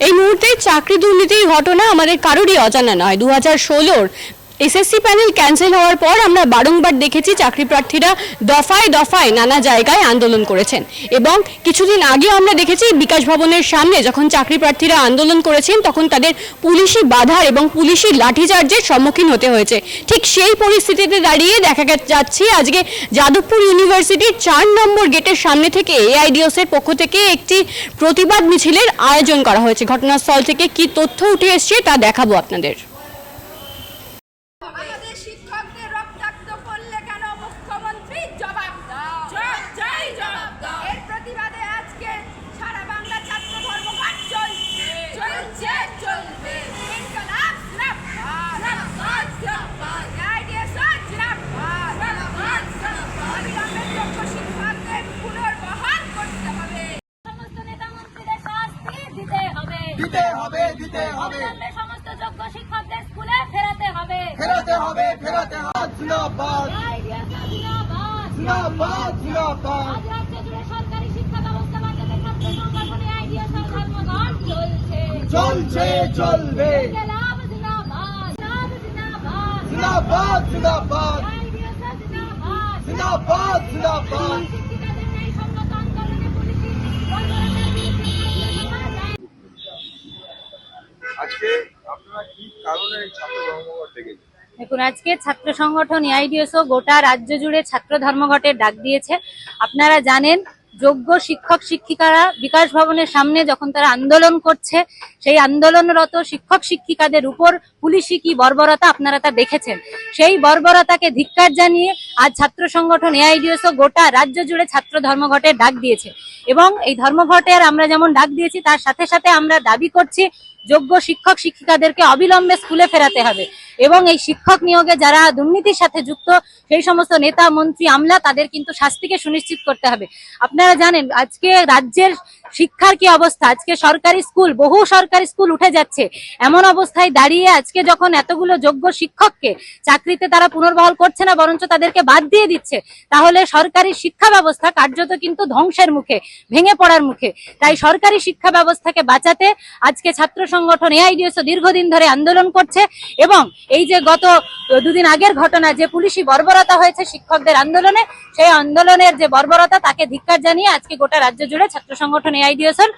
এই মুহূর্তে চাকরি দুর্নীতির ঘটনা আমাদের কারোরই অজানা নয়। দু হাজার ষোলোর এসএসসি প্যানেল ক্যান্সেল হওয়ার পর আমরা বারংবার দেখেছি চাকরি প্রার্থীরা দফায় দফায় নানা জায়গায় আন্দোলন করেছেন। এবং কিছুদিন আগেও আমরা দেখেছি বিকাশ ভবনের সামনে যখন চাকরি প্রার্থীরা আন্দোলন করেছেন, তখন তাদের পুলিশি বাধার এবং পুলিশি লাঠিচার্জের সম্মুখীন হতে হয়েছে। ঠিক সেই পরিস্থিতিতে দাঁড়িয়ে দেখা যাচ্ছে আজকে যাদবপুর ইউনিভার্সিটির চার নম্বর গেটের সামনে থেকে এআইডিওস এর পক্ষ থেকে একটি প্রতিবাদ মিছিলের আয়োজন করা হয়েছে। ঘটনাস্থল থেকে কি তথ্য উঠে এসছে তা দেখাবো আপনাদের। শিক্ষকদের রক্তাক্ত করলে কেন মুখ্যমন্ত্রী জবাব দাও? চাই জবাব দাও। এর প্রতিবাদে আজকে সারা বাংলা ছাত্র ধর্মঘট চলছে। চলছে চলবে ইনকলাব জিন্দাবাদ জিন্দাবাদ জিন্দাবাদ আইডিএসও জিন্দাবাদ জিন্দাবাদ জিন্দাবাদ অবিলম্বে যোগ্য শিক্ষকদের পুনর্বহাল করতে হবে। সমস্ত নেতা মন্ত্রীদের শাস্তি দিতে হবে। দিতে হবে দিতে হবে অবিলম্বে সমস্ত যোগ্য শিক্ষকদের স্কুলে ফেরাতে হবে ফেরাতে হবে ফেরাতে হবে জিন্দাবাদ আইডিয়াস জিন্দাবাদ জিন্দাবাদ জিন্দাবাদ আজ রাজ্য জুড়ে সরকারি শিক্ষা ব্যবস্থা বাঁচাতে ছাত্র সংগঠনে আইডিয়াস ধর্মঘট চলছে চলবে। আজকে আপনারা কি কারণে ছাত্র ধর্মঘট ডেকেছেন দেখুন, আজকে ছাত্র সংগঠন এআইডিএসও গোটা রাজ্য জুড়ে ছাত্র ধর্মঘটের ডাক দিয়েছে। আপনারা জানেন, যোগ্য শিক্ষক শিক্ষিকারা বিকাশ ভবনের সামনে যখন তারা আন্দোলন করছে, সেই আন্দোলনরত শিক্ষক শিক্ষিকাদের উপর পুলিশি কি বর্বরতা আপনারা তা দেখেছেন? সেই বর্বরতাকে ধিক্কার জানিয়ে আজ ছাত্র সংগঠন এআইডিএসও গোটা রাজ্য জুড়ে ছাত্র ধর্মঘটের ডাক দিয়েছে। এবং এই ধর্মঘটের আমরা যেমন ডাক দিয়েছি, তার সাথে সাথে আমরা দাবি করছি, যোগ্য শিক্ষক শিক্ষিকাদেরকে অবিলম্বে স্কুলে ফেরাতে হবে। এবং এই শিক্ষক নিয়োগে যারা দুর্নীতির সাথে যুক্ত, সেই সমস্ত নেতা, মন্ত্রী, আমলা, তাদের কিন্তু শাস্তিকে সুনিশ্চিত করতে হবে। আপনারা জানেন, আজকে রাজ্যের শিক্ষার কি অবস্থা? আজকে সরকারি স্কুল, বহু সরকারি স্কুল উঠে যাচ্ছে। এমন অবস্থায় দাঁড়িয়ে আজকে যখন এতগুলো যোগ্য শিক্ষককে চাকরিতে তারা পুনর্বহাল করছে না, বরঞ্চ তাদেরকে বাদ দিয়ে দিচ্ছে, তাহলে সরকারি শিক্ষা ব্যবস্থা কার্যত কিন্তু ধ্বংসের মুখে, ভেঙে পড়ার মুখে। তাই সরকারি শিক্ষা ব্যবস্থাকে বাঁচাতে আজকে ছাত্র সংগঠন এআইডিএসও দীর্ঘদিন ধরে আন্দোলন করছে এবং এই যে গত দুদিন আগের ঘটনা, যে পুলিশি বর্বরতা হয়েছে শিক্ষকদের আন্দোলনে, সেই আন্দোলনের যে বর্বরতা তাকে ধিক্কার জানিয়ে আজকে গোটা রাজ্য জুড়ে ছাত্র সংগঠন এআইডিএসএল